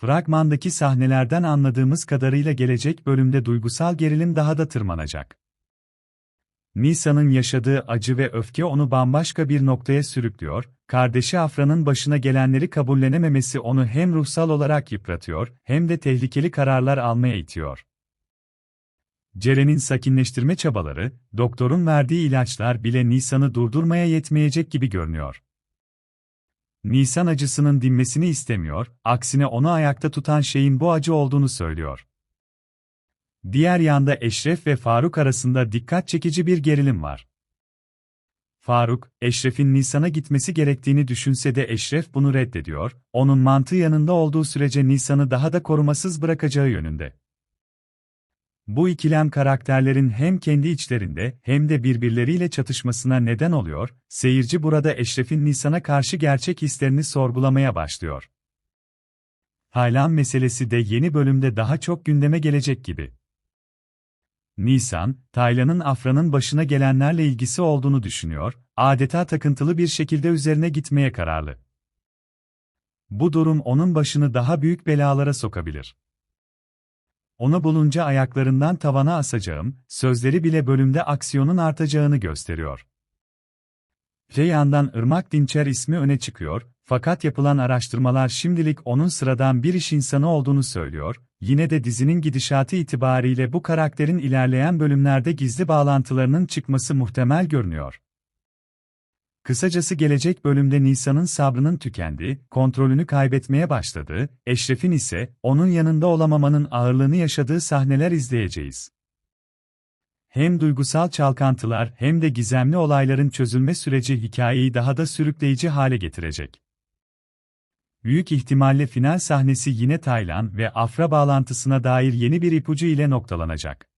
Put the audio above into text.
Fragmandaki sahnelerden anladığımız kadarıyla gelecek bölümde duygusal gerilim daha da tırmanacak. Nisa'nın yaşadığı acı ve öfke onu bambaşka bir noktaya sürüklüyor, kardeşi Afra'nın başına gelenleri kabullenememesi onu hem ruhsal olarak yıpratıyor, hem de tehlikeli kararlar almaya itiyor. Ceren'in sakinleştirme çabaları, doktorun verdiği ilaçlar bile Nisan'ı durdurmaya yetmeyecek gibi görünüyor. Nisan acısının dinmesini istemiyor, aksine onu ayakta tutan şeyin bu acı olduğunu söylüyor. Diğer yanda Eşref ve Faruk arasında dikkat çekici bir gerilim var. Faruk, Eşref'in Nisan'a gitmesi gerektiğini düşünse de Eşref bunu reddediyor, onun mantığı yanında olduğu sürece Nisan'ı daha da korumasız bırakacağı yönünde. Bu ikilem karakterlerin hem kendi içlerinde hem de birbirleriyle çatışmasına neden oluyor, seyirci burada Eşref'in Nisan'a karşı gerçek hislerini sorgulamaya başlıyor. Taylan meselesi de yeni bölümde daha çok gündeme gelecek gibi. Nisan, Taylan'ın Afra'nın başına gelenlerle ilgisi olduğunu düşünüyor, adeta takıntılı bir şekilde üzerine gitmeye kararlı. Bu durum onun başını daha büyük belalara sokabilir. Onu bulunca ayaklarından tavana asacağım, sözleri bile bölümde aksiyonun artacağını gösteriyor. Öte yandan Irmak Dinçer ismi öne çıkıyor, fakat yapılan araştırmalar şimdilik onun sıradan bir iş insanı olduğunu söylüyor, yine de dizinin gidişatı itibariyle bu karakterin ilerleyen bölümlerde gizli bağlantılarının çıkması muhtemel görünüyor. Kısacası gelecek bölümde Nisan'ın sabrının tükendi, kontrolünü kaybetmeye başladığı, Eşref'in ise onun yanında olamamanın ağırlığını yaşadığı sahneler izleyeceğiz. Hem duygusal çalkantılar hem de gizemli olayların çözülme süreci hikayeyi daha da sürükleyici hale getirecek. Büyük ihtimalle final sahnesi yine Taylan ve Afra bağlantısına dair yeni bir ipucu ile noktalanacak.